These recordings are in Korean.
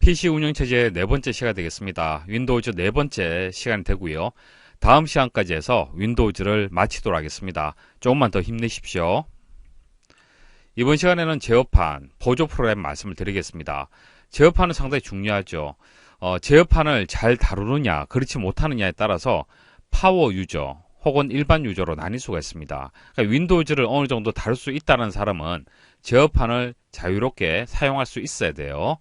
PC 운영체제의 네 번째 시간이 되겠습니다. 윈도우즈 네 번째 시간이 되고요. 다음 시간까지 해서 윈도우즈를 마치도록 하겠습니다. 조금만 더 힘내십시오. 이번 시간에는 제어판, 보조 프로그램 말씀을 드리겠습니다. 제어판은 상당히 중요하죠. 어, 제어판을 잘 다루느냐, 그렇지 못하느냐에 따라서 파워 유저 혹은 일반 유저로 나뉠 수가 있습니다. 그러니까 윈도우즈를 어느 정도 다룰 수 있다는 사람은 제어판을 자유롭게 사용할 수 있어야 돼요.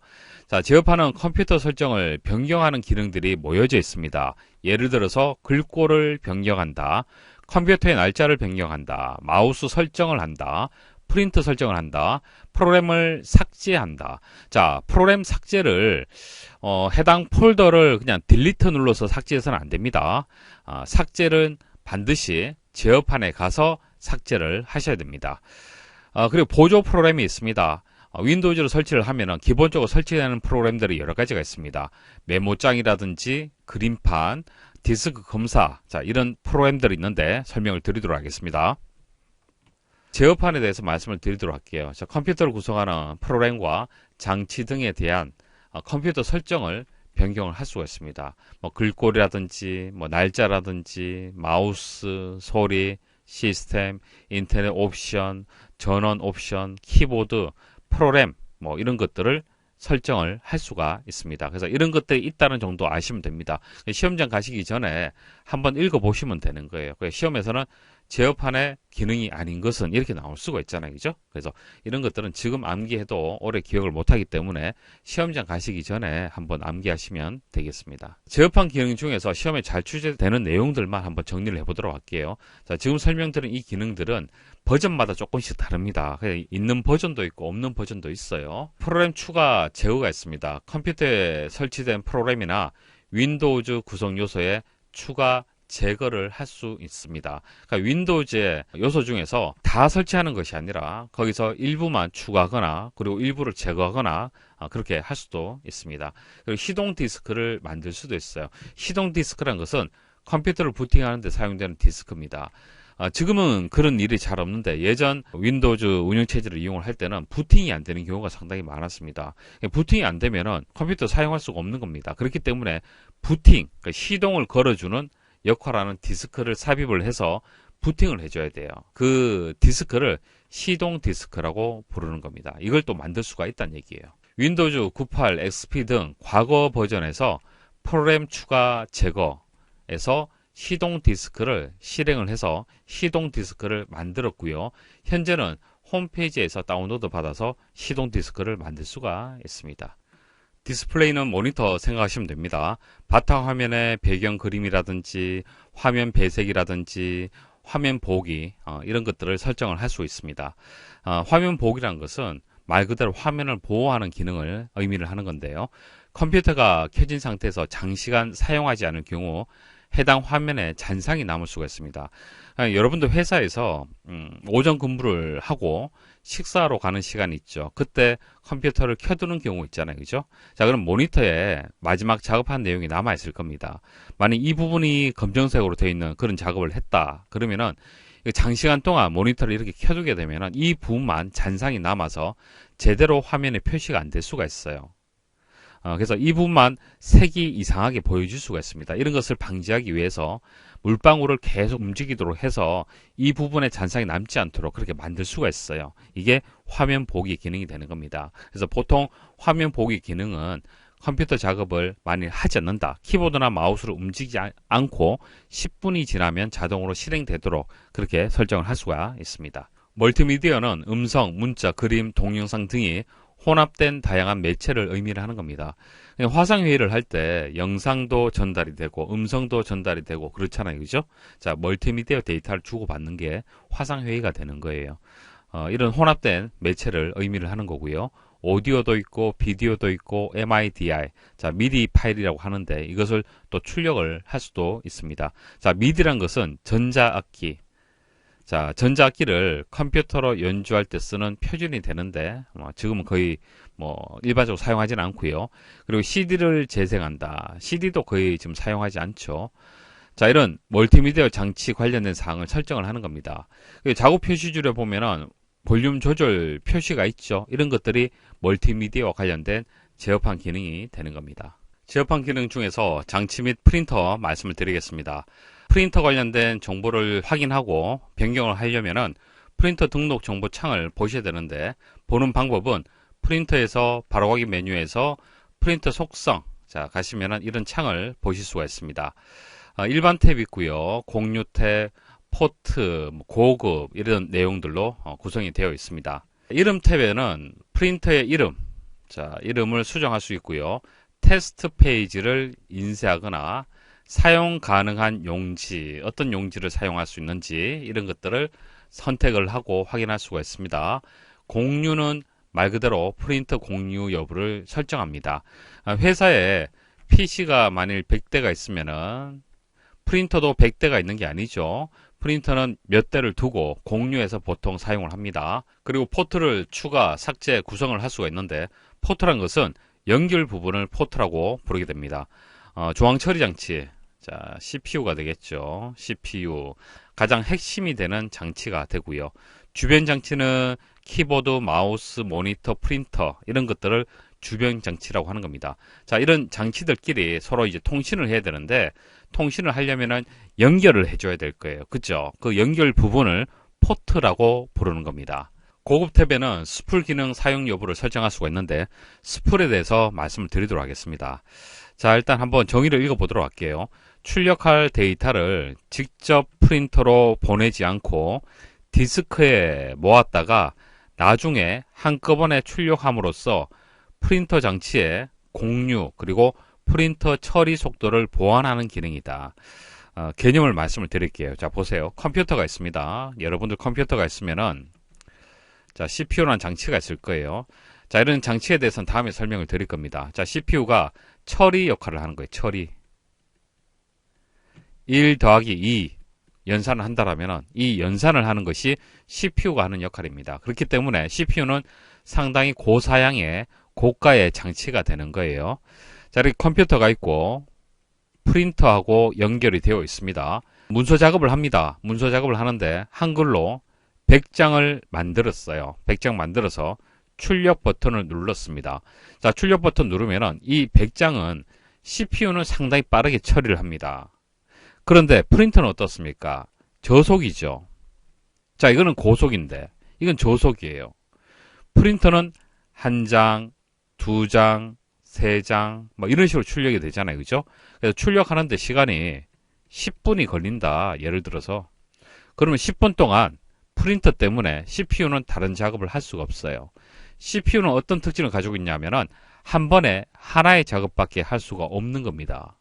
자, 제어판은 컴퓨터 설정을 변경하는 기능들이 모여져 있습니다. 예를 들어서 글꼴을 변경한다, 컴퓨터의 날짜를 변경한다, 마우스 설정을 한다, 프린트 설정을 한다, 프로그램을 삭제한다. 자, 프로그램 삭제를 어, 해당 폴더를 그냥 딜리트 눌러서 삭제해서는 안 됩니다. 아, 삭제는 반드시 제어판에 가서 삭제를 하셔야 됩니다. 아, 그리고 보조 프로그램이 있습니다. 어, 윈도우즈로 설치를 하면은 기본적으로 설치되는 프로그램들이 여러 가지가 있습니다. 메모장이라든지 그림판, 디스크 검사, 자, 이런 프로그램들이 있는데 설명을 드리도록 하겠습니다. 제어판에 대해서 말씀을 드리도록 할게요. 자, 컴퓨터를 구성하는 프로그램과 장치 등에 대한 어, 컴퓨터 설정을 변경을 할 수가 있습니다. 뭐 글꼴이라든지 뭐 날짜라든지 마우스, 소리, 시스템, 인터넷 옵션, 전원 옵션, 키보드, 프로그램 뭐 이런 것들을 설정을 할 수가 있습니다. 그래서 이런 것들이 있다는 정도 아시면 됩니다. 시험장 가시기 전에 한번 읽어보시면 되는 거예요. 시험에서는 제어판의 기능이 아닌 것은 이렇게 나올 수가 있잖아요. 그죠? 그래서 이런 것들은 지금 암기해도 오래 기억을 못하기 때문에 시험장 가시기 전에 한번 암기하시면 되겠습니다. 제어판 기능 중에서 시험에 잘 출제되는 내용들만 한번 정리를 해보도록 할게요. 자, 지금 설명드린 이 기능들은 버전마다 조금씩 다릅니다. 있는 버전도 있고 없는 버전도 있어요. 프로그램 추가 제어가 있습니다. 컴퓨터에 설치된 프로그램이나 윈도우즈 구성 요소에 추가 제거를 할 수 있습니다. 그러니까 윈도우즈의 요소 중에서 다 설치하는 것이 아니라 거기서 일부만 추가하거나 그리고 일부를 제거하거나 아, 그렇게 할 수도 있습니다. 그리고 시동 디스크를 만들 수도 있어요. 시동 디스크란 것은 컴퓨터를 부팅하는 데 사용되는 디스크입니다. 아, 지금은 그런 일이 잘 없는데 예전 윈도우즈 운영체제를 이용을 할 때는 부팅이 안 되는 경우가 상당히 많았습니다. 부팅이 안 되면은 컴퓨터 사용할 수가 없는 겁니다. 그렇기 때문에 부팅, 그러니까 시동을 걸어주는 역할하는 디스크를 삽입을 해서 부팅을 해줘야 돼요. 그 디스크를 시동 디스크라고 부르는 겁니다. 이걸 또 만들 수가 있다는 얘기예요. 윈도우즈 98, XP 등 과거 버전에서 프로그램 추가 제거에서 시동 디스크를 실행을 해서 시동 디스크를 만들었고요. 현재는 홈페이지에서 다운로드 받아서 시동 디스크를 만들 수가 있습니다. 디스플레이는 모니터 생각하시면 됩니다. 바탕화면의 배경 그림이라든지 화면 배색이라든지 화면 보기 어, 이런 것들을 설정을 할 수 있습니다. 어, 화면 보기란 것은 말 그대로 화면을 보호하는 기능을 의미를 하는 건데요. 컴퓨터가 켜진 상태에서 장시간 사용하지 않을 경우 해당 화면에 잔상이 남을 수가 있습니다. 아, 여러분도 회사에서 음, 오전 근무를 하고 식사하러 가는 시간이 있죠. 그때 컴퓨터를 켜두는 경우 있잖아요. 그죠? 자, 그럼 모니터에 마지막 작업한 내용이 남아 있을 겁니다. 만약 이 부분이 검정색으로 되어 있는 그런 작업을 했다. 그러면은 장시간 동안 모니터를 이렇게 켜두게 되면은 이 부분만 잔상이 남아서 제대로 화면에 표시가 안 될 수가 있어요. 어, 그래서 이 부분만 색이 이상하게 보여줄 수가 있습니다. 이런 것을 방지하기 위해서 물방울을 계속 움직이도록 해서 이 부분에 잔상이 남지 않도록 그렇게 만들 수가 있어요. 이게 화면 보기 기능이 되는 겁니다. 그래서 보통 화면 보기 기능은 컴퓨터 작업을 많이 하지 않는다. 키보드나 마우스를 움직이지 않고 10분이 지나면 자동으로 실행되도록 그렇게 설정을 할 수가 있습니다. 멀티미디어는 음성, 문자, 그림, 동영상 등이 혼합된 다양한 매체를 의미를 하는 겁니다. 화상 회의를 할 때 영상도 전달이 되고 음성도 전달이 되고 그렇잖아요. 그죠? 자, 멀티미디어 데이터를 주고받는 게 화상 회의가 되는 거예요. 어, 이런 혼합된 매체를 의미를 하는 거고요. 오디오도 있고 비디오도 있고 MIDI 자 미디 파일이라고 하는데 이것을 또 출력을 할 수도 있습니다. 자 미디란 것은 전자악기 자, 전자악기를 컴퓨터로 연주할 때 쓰는 표준이 되는데 뭐 지금은 거의 뭐 일반적으로 사용하지는 않고요. 그리고 CD를 재생한다. CD도 거의 지금 사용하지 않죠. 자, 이런 멀티미디어 장치 관련된 사항을 설정을 하는 겁니다. 작업 표시줄에 보면은 볼륨 조절 표시가 있죠. 이런 것들이 멀티미디어와 관련된 제어판 기능이 되는 겁니다. 제어판 기능 중에서 장치 및 프린터 말씀을 드리겠습니다. 프린터 관련된 정보를 확인하고 변경을 하려면은 프린터 등록 정보 창을 보셔야 되는데 보는 방법은 프린터에서 바로 확인 메뉴에서 프린터 속성 자 가시면은 이런 창을 보실 수가 있습니다. 어, 일반 탭 있고요. 공유 탭, 포트, 뭐 고급 이런 내용들로 어, 구성이 되어 있습니다. 이름 탭에는 프린터의 이름, 자 이름을 수정할 수 있고요. 테스트 페이지를 인쇄하거나 사용 가능한 용지, 어떤 용지를 사용할 수 있는지 이런 것들을 선택을 하고 확인할 수가 있습니다. 공유는 말 그대로 프린터 공유 여부를 설정합니다. 아, 회사에 PC가 만일 100대가 있으면은 프린터도 100대가 있는 게 아니죠. 프린터는 몇 대를 두고 공유해서 보통 사용을 합니다. 그리고 포트를 추가, 삭제, 구성을 할 수가 있는데 포트란 것은 연결 부분을 포트라고 부르게 됩니다. 어, 조항 처리 장치, 자 CPU가 되겠죠. CPU 가장 핵심이 되는 장치가 되고요. 주변 장치는 키보드, 마우스, 모니터, 프린터 이런 것들을 주변 장치라고 하는 겁니다. 자, 이런 장치들끼리 서로 이제 통신을 해야 되는데 통신을 하려면은 연결을 해줘야 될 거예요. 그죠? 그 연결 부분을 포트라고 부르는 겁니다. 고급 탭에는 스풀 기능 사용 여부를 설정할 수가 있는데 스풀에 대해서 말씀을 드리도록 하겠습니다. 자, 일단 한번 정의를 읽어보도록 할게요. 출력할 데이터를 직접 프린터로 보내지 않고 디스크에 모았다가 나중에 한꺼번에 출력함으로써 프린터 장치의 공유 그리고 프린터 처리 속도를 보완하는 기능이다. 어, 개념을 말씀을 드릴게요. 자 보세요. 컴퓨터가 있습니다. 여러분들 컴퓨터가 있으면은 자 CPU라는 장치가 있을 거예요. 자 이런 장치에 대해서는 다음에 설명을 드릴 겁니다. 자 CPU가 처리 역할을 하는 거예요. 처리 1 더하기 2 연산을 한다라면 이 연산을 하는 것이 CPU가 하는 역할입니다. 그렇기 때문에 CPU는 상당히 고사양의 고가의 장치가 되는 거예요. 자, 이렇게 컴퓨터가 있고 프린터하고 연결이 되어 있습니다. 문서 작업을 합니다. 문서 작업을 하는데 한글로 100장을 만들었어요. 100장 만들어서 출력 버튼을 눌렀습니다. 자, 출력 버튼 누르면은 이 100장은 CPU는 상당히 빠르게 처리를 합니다. 그런데 프린터는 어떻습니까? 저속이죠. 자, 이거는 고속인데 이건 저속이에요. 프린터는 한 장, 두 장, 세 장, 뭐 이런 식으로 출력이 되잖아요. 그죠? 그래서 출력하는데 시간이 10분이 걸린다. 예를 들어서. 그러면 10분 동안 프린터 때문에 CPU는 다른 작업을 할 수가 없어요. CPU는 어떤 특징을 가지고 있냐면은 한 번에 하나의 작업밖에 할 수가 없는 겁니다.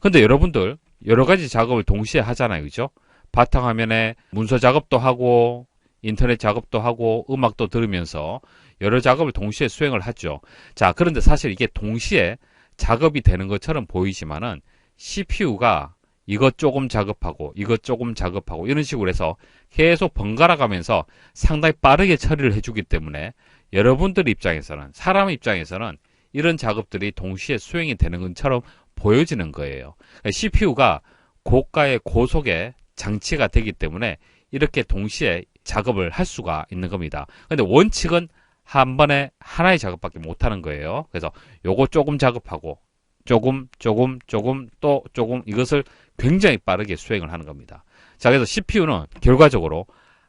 근데 여러분들 여러 가지 작업을 동시에 하잖아요. 그죠? 바탕화면에 문서 작업도 하고 인터넷 작업도 하고 음악도 들으면서 여러 작업을 동시에 수행을 하죠. 자, 그런데 사실 이게 동시에 작업이 되는 것처럼 보이지만은 CPU가 이것 조금 작업하고 이것 조금 작업하고 이런 식으로 해서 계속 번갈아 가면서 상당히 빠르게 처리를 해주기 때문에 여러분들 입장에서는 사람 입장에서는 이런 작업들이 동시에 수행이 되는 것처럼 보여지는 거예요. CPU가 고가의 고속의 장치가 되기 때문에 이렇게 동시에 작업을 할 수가 있는 겁니다. 근데 원칙은 한 번에 하나의 작업밖에 못 하는 거예요. 그래서 요거 조금 작업하고 조금 조금 조금 또 조금 이것을 굉장히 빠르게 수행을 하는 겁니다. 자, 그래서 CPU는 결과적으로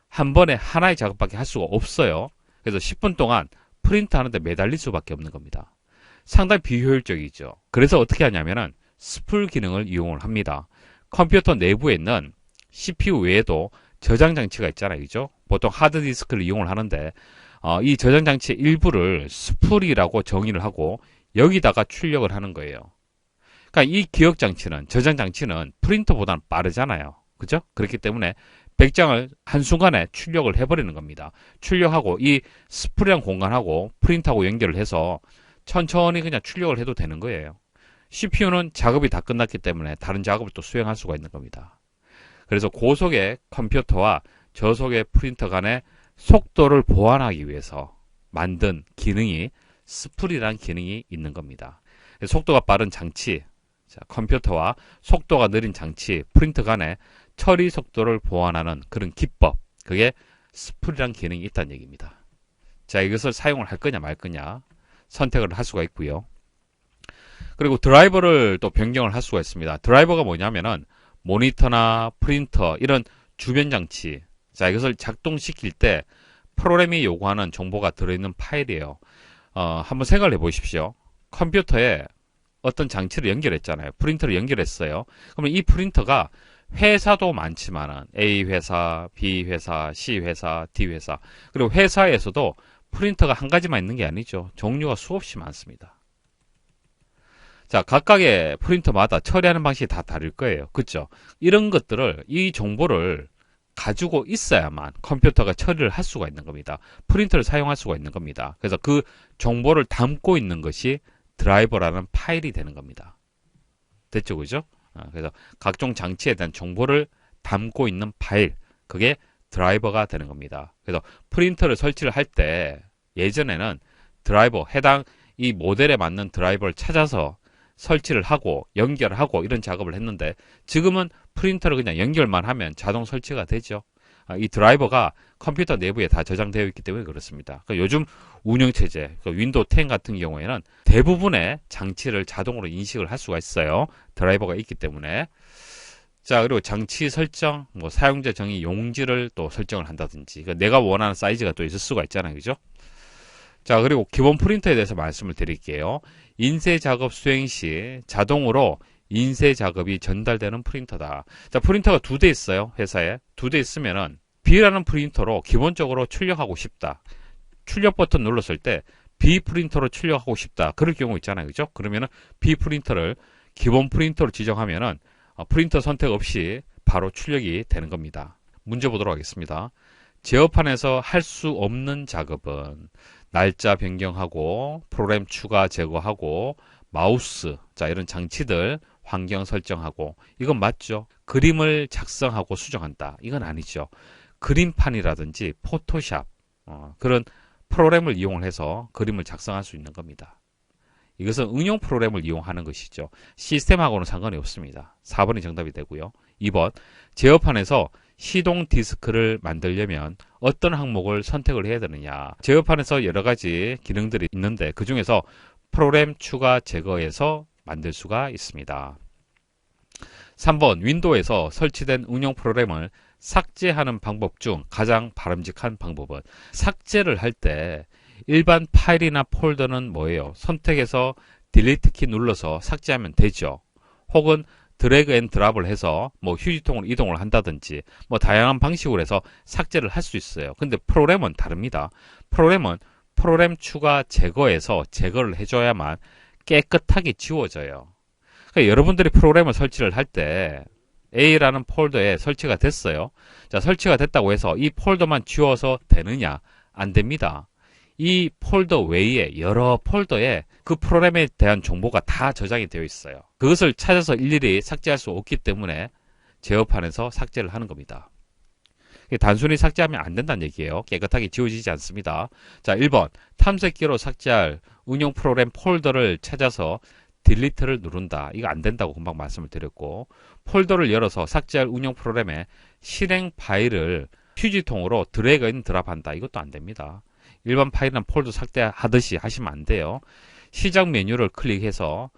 한 번에 하나의 작업밖에 할 수가 없어요. 그래서 10분 동안 프린트 하는데 매달릴 수밖에 없는 겁니다. 상당히 비효율적이죠. 그래서 어떻게 하냐면은 스풀 기능을 이용을 합니다. 컴퓨터 내부에 있는 CPU 외에도 저장 장치가 있잖아요. 그죠? 보통 하드디스크를 이용을 하는데 어, 이 저장 장치의 일부를 스풀이라고 정의를 하고 여기다가 출력을 하는 거예요. 그러니까 이 기억 장치는 저장 장치는 프린터보다는 빠르잖아요. 그죠? 그렇기 때문에 100장을 한순간에 출력을 해버리는 겁니다. 출력하고 이 스프리한 공간하고 프린트하고 연결을 해서 천천히 그냥 출력을 해도 되는 거예요. CPU는 작업이 다 끝났기 때문에 다른 작업을 또 수행할 수가 있는 겁니다. 그래서 고속의 컴퓨터와 저속의 프린터 간의 속도를 보완하기 위해서 만든 기능이 스프리라는 기능이 있는 겁니다. 속도가 빠른 장치, 자, 컴퓨터와 속도가 느린 장치, 프린터 간의 처리 속도를 보완하는 그런 기법, 그게 스프리란 기능이 있다는 얘기입니다. 자, 이것을 사용을 할 거냐 말 거냐. 선택을 할 수가 있고요. 그리고 드라이버를 또 변경을 할 수가 있습니다. 드라이버가 뭐냐면은 모니터나 프린터 이런 주변 장치 자 이것을 작동시킬 때 프로그램이 요구하는 정보가 들어있는 파일이에요. 어, 한번 생각을 해보십시오. 컴퓨터에 어떤 장치를 연결했잖아요. 프린터를 연결했어요. 그러면 이 프린터가 회사도 많지만은 A 회사, B 회사, C 회사, D 회사 그리고 회사에서도 프린터가 한 가지만 있는 게 아니죠. 종류가 수없이 많습니다. 자, 각각의 프린터마다 처리하는 방식이 다 다를 거예요. 그죠? 이런 것들을, 이 정보를 가지고 있어야만 컴퓨터가 처리를 할 수가 있는 겁니다. 프린터를 사용할 수가 있는 겁니다. 그래서 그 정보를 담고 있는 것이 드라이버라는 파일이 되는 겁니다. 됐죠? 그죠? 아, 그래서 각종 장치에 대한 정보를 담고 있는 파일, 그게 드라이버가 되는 겁니다. 그래서 프린터를 설치를 할 때 예전에는 드라이버, 해당 이 모델에 맞는 드라이버를 찾아서 설치를 하고 연결하고 이런 작업을 했는데 지금은 프린터를 그냥 연결만 하면 자동 설치가 되죠. 아, 이 드라이버가 컴퓨터 내부에 다 저장되어 있기 때문에 그렇습니다. 그러니까 요즘 운영체제, 그 윈도우 10 같은 경우에는 대부분의 장치를 자동으로 인식을 할 수가 있어요. 드라이버가 있기 때문에. 자, 그리고 장치 설정, 뭐 사용자 정의 용지를 또 설정을 한다든지, 그러니까 내가 원하는 사이즈가 또 있을 수가 있잖아요. 그죠? 자, 그리고 기본 프린터에 대해서 말씀을 드릴게요. 인쇄 작업 수행 시 자동으로 인쇄 작업이 전달되는 프린터다. 자, 프린터가 두 대 있어요. 회사에. 두 대 있으면은 B라는 프린터로 기본적으로 출력하고 싶다. 출력 버튼 눌렀을 때 B 프린터로 출력하고 싶다. 그럴 경우 있잖아요. 그죠? 그러면은 B 프린터를 기본 프린터로 지정하면은 어, 프린터 선택 없이 바로 출력이 되는 겁니다. 문제 보도록 하겠습니다. 제어판에서 할 수 없는 작업은 날짜 변경하고 프로그램 추가 제거하고 마우스 자 이런 장치들 환경 설정하고 이건 맞죠 그림을 작성하고 수정한다 이건 아니죠 그림판이라든지 포토샵 어, 그런 프로그램을 이용해서 그림을 작성할 수 있는 겁니다 이것은 응용 프로그램을 이용하는 것이죠 시스템하고는 상관이 없습니다 4번이 정답이 되고요 2번 제어판에서 시동 디스크를 만들려면 어떤 항목을 선택을 해야 되느냐. 제어판에서 여러 가지 기능들이 있는데 그 중에서 프로그램 추가 제거해서 만들 수가 있습니다. 3번 윈도우에서 설치된 응용 프로그램을 삭제하는 방법 중 가장 바람직한 방법은 삭제를 할 때 일반 파일이나 폴더는 뭐예요? 선택해서 딜리트 키 눌러서 삭제하면 되죠. 혹은 드래그 앤 드랍을 해서 뭐 휴지통으로 이동을 한다든지 뭐 다양한 방식으로 해서 삭제를 할 수 있어요. 근데 프로그램은 다릅니다. 프로그램은 프로그램 추가 제거해서 제거를 해줘야만 깨끗하게 지워져요. 그러니까 여러분들이 프로그램을 설치를 할 때 A라는 폴더에 설치가 됐어요. 자, 설치가 됐다고 해서 이 폴더만 지워서 되느냐? 안 됩니다. 이 폴더 외에 여러 폴더에 그 프로그램에 대한 정보가 다 저장이 되어 있어요. 그것을 찾아서 일일이 삭제할 수 없기 때문에 제어판에서 삭제를 하는 겁니다. 단순히 삭제하면 안 된다는 얘기예요. 깨끗하게 지워지지 않습니다. 자, 1번. 탐색기로 삭제할 운영 프로그램 폴더를 찾아서 딜리트를 누른다. 이거 안 된다고 금방 말씀을 드렸고 폴더를 열어서 삭제할 운영 프로그램에 실행 파일을 휴지통으로 드래그 인 드랍한다. 이것도 안 됩니다. 일반 파일이나 폴더 삭제하듯이 하시면 안 돼요. 시작 메뉴를 클릭해서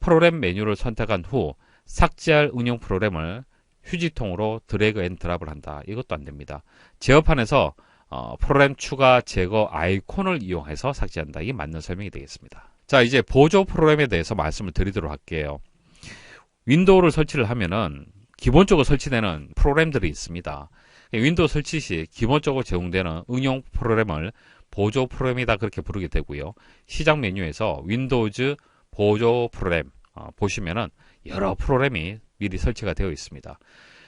프로그램 메뉴를 선택한 후 삭제할 응용 프로그램을 휴지통으로 드래그 앤 드랍을 한다. 이것도 안 됩니다. 제어판에서 어, 프로그램 추가 제거 아이콘을 이용해서 삭제한다. 이게 맞는 설명이 되겠습니다. 자, 이제 보조 프로그램에 대해서 말씀을 드리도록 할게요. 윈도우를 설치를 하면은 기본적으로 설치되는 프로그램들이 있습니다. 윈도우 설치 시 기본적으로 제공되는 응용 프로그램을 보조 프로그램이다 그렇게 부르게 되고요. 시작 메뉴에서 윈도우즈 보조 프로그램 어, 보시면은 여러 프로그램이 미리 설치가 되어 있습니다.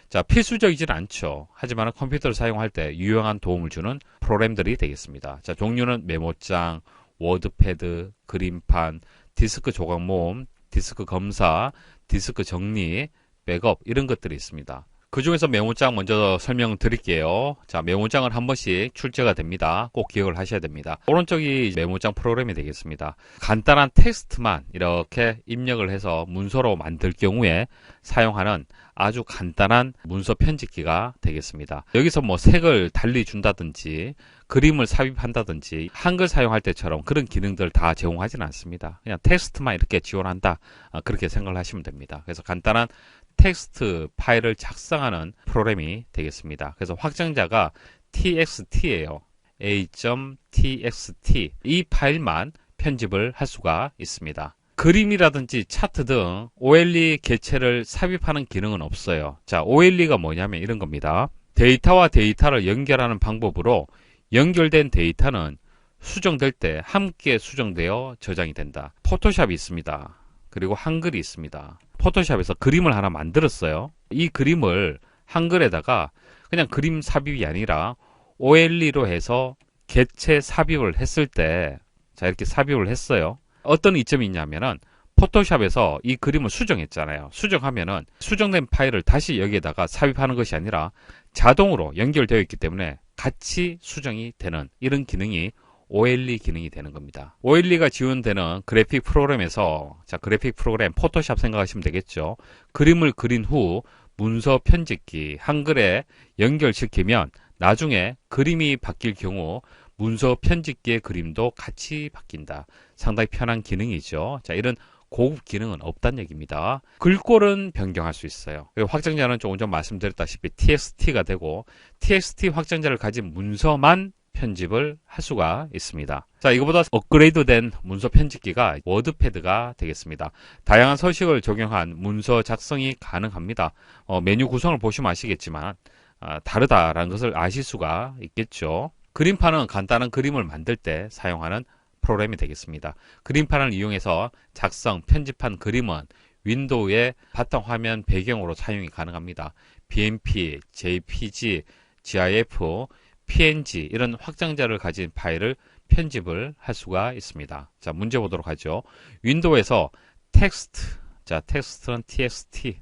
자, 필수적이진 않죠. 하지만 컴퓨터를 사용할 때 유용한 도움을 주는 프로그램들이 되겠습니다. 자, 종류는 메모장, 워드패드, 그림판, 디스크 조각 모음, 디스크 검사, 디스크 정리, 백업 이런 것들이 있습니다. 그 중에서 메모장 먼저 설명드릴게요. 자, 메모장은 한 번씩 출제가 됩니다. 꼭 기억을 하셔야 됩니다. 오른쪽이 메모장 프로그램이 되겠습니다. 간단한 텍스트만 이렇게 입력을 해서 문서로 만들 경우에 사용하는 아주 간단한 문서 편집기가 되겠습니다. 여기서 뭐 색을 달리 준다든지 그림을 삽입한다든지 한글 사용할 때처럼 그런 기능들을 다 제공하지는 않습니다. 그냥 텍스트만 이렇게 지원한다. 아, 그렇게 생각을 하시면 됩니다. 그래서 간단한 텍스트 파일을 작성하는 프로그램이 되겠습니다. 그래서 확장자가 txt예요. a.txt 이 파일만 편집을 할 수가 있습니다. 그림이라든지 차트 등 OLE 개체를 삽입하는 기능은 없어요. 자, OLE가 뭐냐면 이런 겁니다. 데이터와 데이터를 연결하는 방법으로 연결된 데이터는 수정될 때 함께 수정되어 저장이 된다. 포토샵이 있습니다. 그리고 한글이 있습니다. 포토샵에서 그림을 하나 만들었어요. 이 그림을 한글에다가 그냥 그림 삽입이 아니라 OLE로 해서 개체 삽입을 했을 때, 자, 이렇게 삽입을 했어요. 어떤 이점이 있냐면은 포토샵에서 이 그림을 수정했잖아요. 수정하면은 수정된 파일을 다시 여기에다가 삽입하는 것이 아니라 자동으로 연결되어 있기 때문에 같이 수정이 되는 이런 기능이 OLE 기능이 되는 겁니다. OLE가 지원되는 그래픽 프로그램에서 자 그래픽 프로그램 포토샵 생각하시면 되겠죠. 그림을 그린 후 문서 편집기 한글에 연결시키면 나중에 그림이 바뀔 경우 문서 편집기의 그림도 같이 바뀐다. 상당히 편한 기능이죠. 자, 이런 고급 기능은 없다는 얘기입니다. 글꼴은 변경할 수 있어요. 확장자는 조금 전 말씀드렸다시피 txt가 되고 txt 확장자를 가진 문서만 편집을 할 수가 있습니다. 자, 이거보다 업그레이드된 문서 편집기가 워드패드가 되겠습니다. 다양한 서식을 적용한 문서 작성이 가능합니다. 어, 메뉴 구성을 보시면 아시겠지만 아, 다르다라는 것을 아실 수가 있겠죠. 그림판은 간단한 그림을 만들 때 사용하는 프로그램이 되겠습니다. 그림판을 이용해서 작성, 편집한 그림은 윈도우의 바탕 화면 배경으로 사용이 가능합니다. BMP, JPG, GIF, PNG 이런 확장자를 가진 파일을 편집을 할 수가 있습니다. 자, 문제 보도록 하죠. 윈도우에서 텍스트, 자, 텍스트는 txt,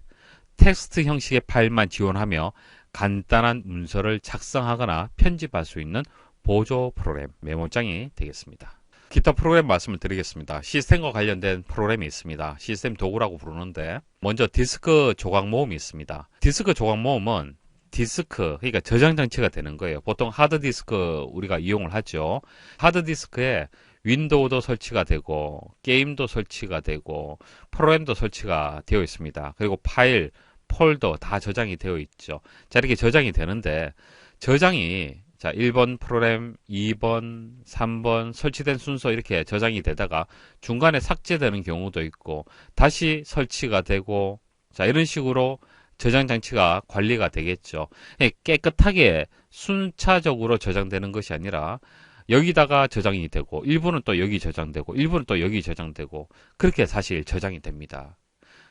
텍스트 형식의 파일만 지원하며 간단한 문서를 작성하거나 편집할 수 있는 보조 프로그램 메모장이 되겠습니다. 기타 프로그램 말씀을 드리겠습니다. 시스템과 관련된 프로그램이 있습니다. 시스템 도구라고 부르는데 먼저 디스크 조각 모음이 있습니다. 디스크 조각 모음은 디스크 그러니까 저장 장치가 되는 거예요. 보통 하드 디스크 우리가 이용을 하죠. 하드 디스크에 윈도우도 설치가 되고 게임도 설치가 되고 프로그램도 설치가 되어 있습니다. 그리고 파일, 폴더 다 저장이 되어 있죠. 자 이렇게 저장이 되는데 저장이 자, 1번 프로그램, 2번, 3번 설치된 순서 이렇게 저장이 되다가 중간에 삭제되는 경우도 있고 다시 설치가 되고 자, 이런 식으로 저장 장치가 관리가 되겠죠. 예, 깨끗하게 순차적으로 저장되는 것이 아니라 여기다가 저장이 되고 일부는 또 여기 저장되고 일부는 또 여기 저장되고 그렇게 사실 저장이 됩니다.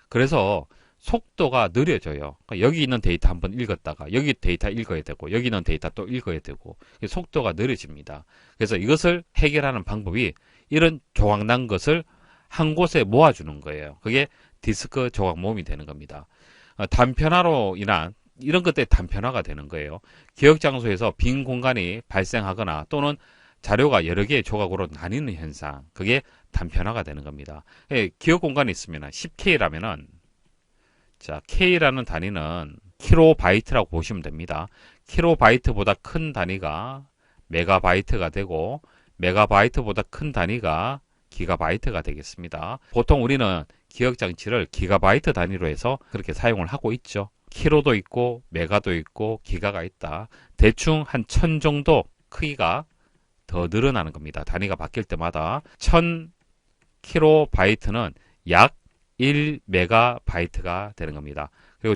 그래서 속도가 느려져요. 그러니까 여기 있는 데이터 한번 읽었다가 여기 데이터 읽어야 되고 여기 있는 데이터 또 읽어야 되고 속도가 느려집니다. 그래서 이것을 해결하는 방법이 이런 조각난 것을 한 곳에 모아주는 거예요. 그게 디스크 조각 모음이 되는 겁니다. 어, 단편화로 인한 이런 것들이 단편화가 되는 거예요. 기억 장소에서 빈 공간이 발생하거나 또는 자료가 여러 개의 조각으로 나뉘는 현상, 그게 단편화가 되는 겁니다. 예, 기억 공간이 있으면 10K라면은 자, K라는 단위는 킬로바이트라고 보시면 됩니다. 킬로바이트보다 큰 단위가 메가바이트가 되고 메가바이트보다 큰 단위가 기가바이트가 되겠습니다. 보통 우리는 기억 장치를 기가바이트 단위로 해서 그렇게 사용을 하고 있죠. 킬로도 있고 메가도 있고 기가가 있다. 대충 한 천 정도 크기가 더 늘어나는 겁니다. 단위가 바뀔 때마다 천 킬로바이트는 약 1메가바이트가 되는 겁니다. 그리고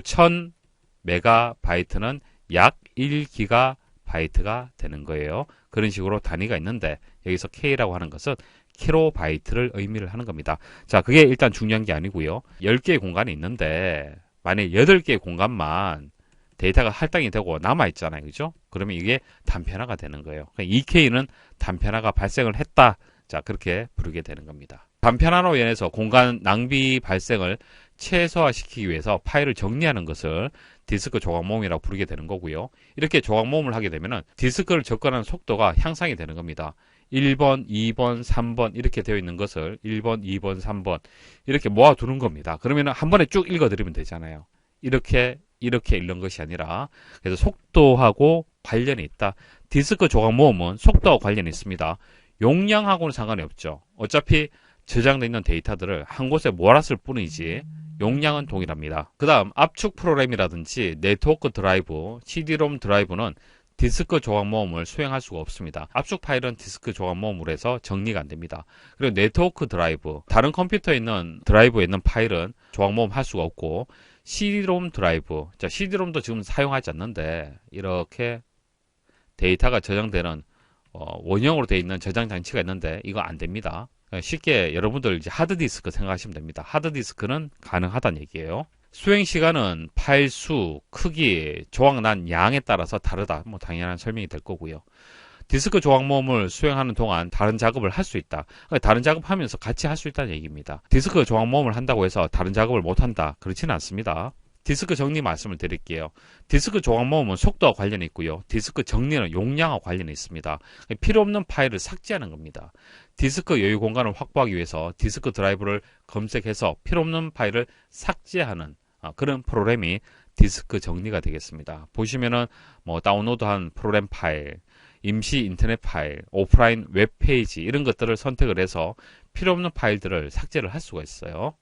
1000메가바이트는 약 1기가바이트가 되는 거예요. 그런 식으로 단위가 있는데 여기서 K라고 하는 것은 킬로바이트를 의미를 하는 겁니다. 자, 그게 일단 중요한 게 아니고요. 10개의 공간이 있는데 만약 8개의 공간만 데이터가 할당이 되고 남아 있잖아요. 그죠? 그러면 이게 단편화가 되는 거예요. 2K는 그러니까 단편화가 발생을 했다. 자, 그렇게 부르게 되는 겁니다. 단편화로 인해서 공간 낭비 발생을 최소화시키기 위해서 파일을 정리하는 것을 디스크 조각 모음이라고 부르게 되는 거고요. 이렇게 조각 모음을 하게 되면은 디스크를 접근하는 속도가 향상이 되는 겁니다. 1번, 2번, 3번 이렇게 되어 있는 것을 1번, 2번, 3번 이렇게 모아두는 겁니다. 그러면 한 번에 쭉 읽어드리면 되잖아요. 이렇게 이렇게 읽는 것이 아니라 그래서 속도하고 관련이 있다. 디스크 조각 모음은 속도와 관련이 있습니다. 용량하고는 상관이 없죠. 어차피 저장되어 있는 데이터들을 한 곳에 몰았을 뿐이지 용량은 동일합니다. 그 다음 압축 프로그램이라든지 네트워크 드라이브, CD롬 드라이브는 디스크 조각 모음을 수행할 수가 없습니다. 압축 파일은 디스크 조각 모음으로 해서 정리가 안 됩니다. 그리고 네트워크 드라이브, 다른 컴퓨터에 있는 드라이브에 있는 파일은 조각 모음 할 수가 없고 CD롬 드라이브, 자 CD롬도 지금 사용하지 않는데 이렇게 데이터가 저장되는 어, 원형으로 되어 있는 저장 장치가 있는데 이거 안 됩니다. 쉽게 여러분들 이제 하드디스크 생각하시면 됩니다. 하드디스크는 가능하다는 얘기예요. 수행 시간은 파일 수, 크기, 조각난 양에 따라서 다르다. 뭐 당연한 설명이 될 거고요. 디스크 조각 모음을 수행하는 동안 다른 작업을 할 수 있다. 그러니까 다른 작업하면서 같이 할 수 있다는 얘기입니다. 디스크 조각 모음을 한다고 해서 다른 작업을 못 한다. 그렇지는 않습니다. 디스크 정리 말씀을 드릴게요. 디스크 조각 모음은 속도와 관련이 있고요. 디스크 정리는 용량과 관련이 있습니다. 필요 없는 파일을 삭제하는 겁니다. 디스크 여유 공간을 확보하기 위해서 디스크 드라이브를 검색해서 필요 없는 파일을 삭제하는 아, 그런 프로그램이 디스크 정리가 되겠습니다. 보시면은 뭐 다운로드한 프로그램 파일, 임시 인터넷 파일, 오프라인 웹페이지 이런 것들을 선택을 해서 필요 없는 파일들을 삭제를 할 수가 있어요.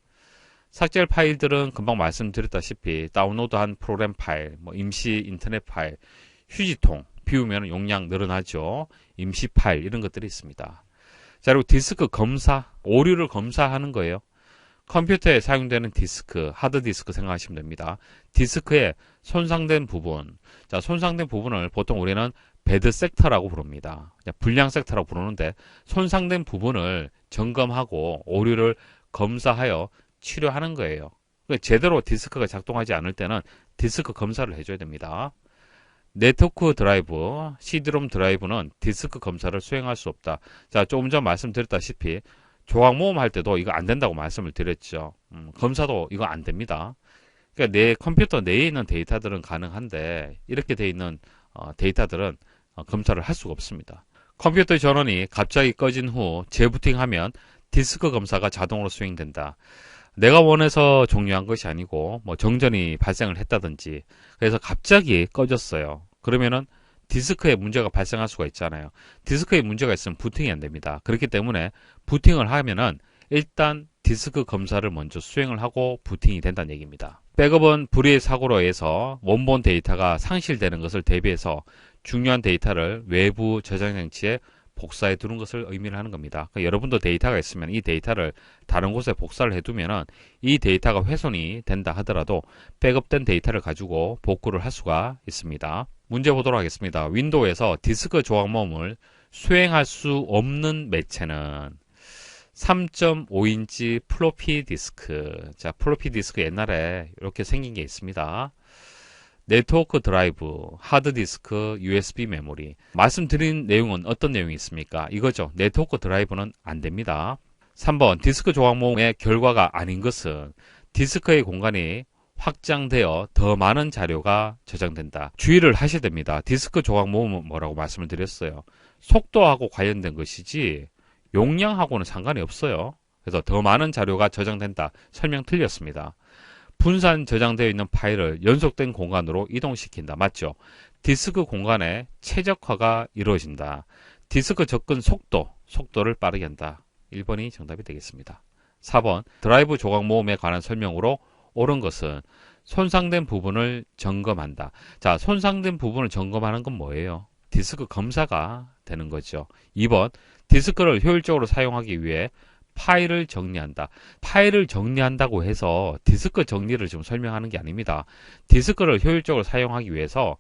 삭제할 파일들은 금방 말씀드렸다시피 다운로드한 프로그램 파일, 뭐 임시 인터넷 파일, 휴지통 비우면 용량 늘어나죠. 임시 파일 이런 것들이 있습니다. 자 그리고 디스크 검사, 오류를 검사하는 거예요. 컴퓨터에 사용되는 디스크, 하드디스크 생각하시면 됩니다. 디스크의 손상된 부분, 자 손상된 부분을 보통 우리는 배드 섹터라고 부릅니다. 불량 섹터라고 부르는데 손상된 부분을 점검하고 오류를 검사하여 치료하는 거예요. 그러니까 제대로 디스크가 작동하지 않을 때는 디스크 검사를 해줘야 됩니다. 네트워크 드라이브, CD롬 드라이브는 디스크 검사를 수행할 수 없다. 자, 조금 전 말씀드렸다시피 조각 모음 할 때도 이거 안 된다고 말씀을 드렸죠. 음, 검사도 이거 안 됩니다. 그러니까 내 컴퓨터 내에 있는 데이터들은 가능한데 이렇게 돼 있는 어, 데이터들은 어, 검사를 할 수가 없습니다. 컴퓨터 전원이 갑자기 꺼진 후 재부팅하면 디스크 검사가 자동으로 수행된다. 내가 원해서 종료한 것이 아니고 뭐 정전이 발생을 했다든지 그래서 갑자기 꺼졌어요. 그러면은 디스크에 문제가 발생할 수가 있잖아요. 디스크에 문제가 있으면 부팅이 안 됩니다. 그렇기 때문에 부팅을 하면은 일단 디스크 검사를 먼저 수행을 하고 부팅이 된다는 얘기입니다. 백업은 불의의 사고로 해서 원본 데이터가 상실되는 것을 대비해서 중요한 데이터를 외부 저장 장치에 복사해 두는 것을 의미를 하는 겁니다. 그러니까 여러분도 데이터가 있으면 이 데이터를 다른 곳에 복사를 해두면은 이 데이터가 훼손이 된다 하더라도 백업된 데이터를 가지고 복구를 할 수가 있습니다. 문제 보도록 하겠습니다. 윈도우에서 디스크 조각모음을 수행할 수 없는 매체는 3.5인치 플로피 디스크. 자, 플로피 디스크 옛날에 이렇게 생긴 게 있습니다. 네트워크 드라이브, 하드 디스크, USB 메모리. 말씀드린 내용은 어떤 내용이 있습니까? 이거죠. 네트워크 드라이브는 안 됩니다. 3번 디스크 조각 모음의 결과가 아닌 것은 디스크의 공간이 확장되어 더 많은 자료가 저장된다. 주의를 하셔야 됩니다. 디스크 조각 모음은 뭐라고 말씀을 드렸어요. 속도하고 관련된 것이지 용량하고는 상관이 없어요. 그래서 더 많은 자료가 저장된다. 설명 틀렸습니다. 분산 저장되어 있는 파일을 연속된 공간으로 이동시킨다. 맞죠? 디스크 공간의 최적화가 이루어진다. 디스크 접근 속도, 속도를 빠르게 한다. 1번이 정답이 되겠습니다. 4번 드라이브 조각 모음에 관한 설명으로 옳은 것은 손상된 부분을 점검한다. 자, 손상된 부분을 점검하는 건 뭐예요? 디스크 검사가 되는 거죠. 2번 디스크를 효율적으로 사용하기 위해 파일을 정리한다. 파일을 정리한다고 해서 디스크 정리를 좀 설명하는 게 아닙니다. 디스크를 효율적으로 사용하기 위해서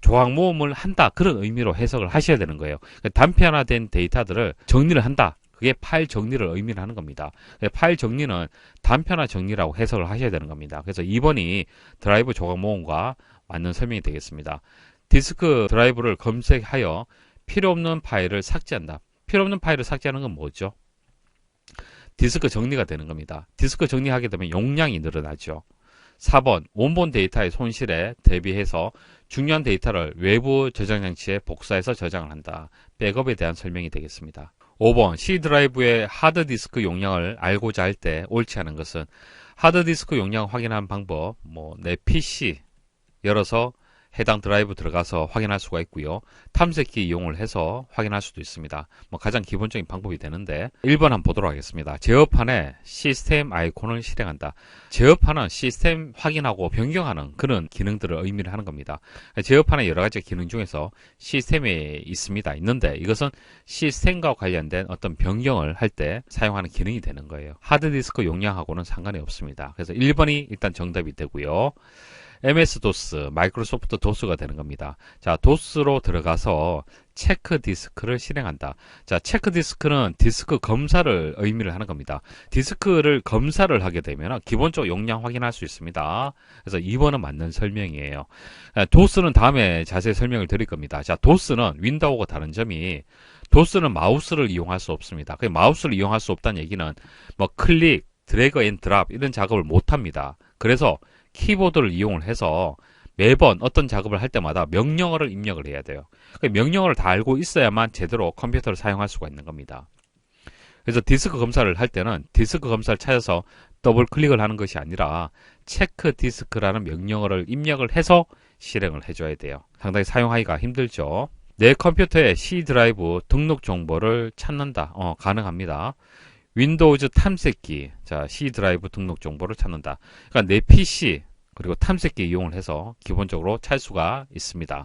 조각 모음을 한다. 그런 의미로 해석을 하셔야 되는 거예요. 단편화된 데이터들을 정리를 한다. 그게 파일 정리를 의미를 하는 겁니다. 파일 정리는 단편화 정리라고 해석을 하셔야 되는 겁니다. 그래서 2번이 드라이브 조각 모음과 맞는 설명이 되겠습니다. 디스크 드라이브를 검색하여 필요 없는 파일을 삭제한다. 필요 없는 파일을 삭제하는 건 뭐죠? 디스크 정리가 되는 겁니다. 디스크 정리하게 되면 용량이 늘어나죠. 4번 원본 데이터의 손실에 대비해서 중요한 데이터를 외부 저장 장치에 복사해서 저장을 한다. 백업에 대한 설명이 되겠습니다. 5번 C 드라이브의 하드디스크 용량을 알고자 할 때 옳지 않은 것은 하드디스크 용량 확인하는 방법, 뭐 내 PC 열어서 해당 드라이브 들어가서 확인할 수가 있고요. 탐색기 이용을 해서 확인할 수도 있습니다. 뭐 가장 기본적인 방법이 되는데 1번 한번 보도록 하겠습니다. 제어판에 시스템 아이콘을 실행한다. 제어판은 시스템 확인하고 변경하는 그런 기능들을 의미를 하는 겁니다. 제어판의 여러 가지 기능 중에서 시스템에 있습니다. 있는데 이것은 시스템과 관련된 어떤 변경을 할 때 사용하는 기능이 되는 거예요. 하드디스크 용량하고는 상관이 없습니다. 그래서 1번이 일단 정답이 되고요. MS-DOS, 마이크로소프트 도스가 되는 겁니다. 자, 도스로 들어가서 체크 디스크를 실행한다. 자, 체크 디스크는 디스크 검사를 의미를 하는 겁니다. 디스크를 검사를 하게 되면 기본적으로 용량 확인할 수 있습니다. 그래서 2번은 맞는 설명이에요. 도스는 다음에 자세히 설명을 드릴 겁니다. 자, 도스는 윈도우가 다른 점이 도스는 마우스를 이용할 수 없습니다. 그 마우스를 이용할 수 없다는 얘기는 뭐 클릭, 드래그 앤 드랍 이런 작업을 못 합니다. 그래서 키보드를 이용을 해서 매번 어떤 작업을 할 때마다 명령어를 입력을 해야 돼요. 그 명령어를 다 알고 있어야만 제대로 컴퓨터를 사용할 수가 있는 겁니다. 그래서 디스크 검사를 할 때는 디스크 검사를 찾아서 더블 클릭을 하는 것이 아니라 체크 디스크라는 명령어를 입력을 해서 실행을 해줘야 돼요. 상당히 사용하기가 힘들죠. 내 컴퓨터의 C 드라이브 등록 정보를 찾는다. 어, 가능합니다. 윈도우즈 탐색기, 자, C 드라이브 등록 정보를 찾는다. 그러니까 내 PC, 그리고 탐색기 이용을 해서 기본적으로 찾을 수가 있습니다.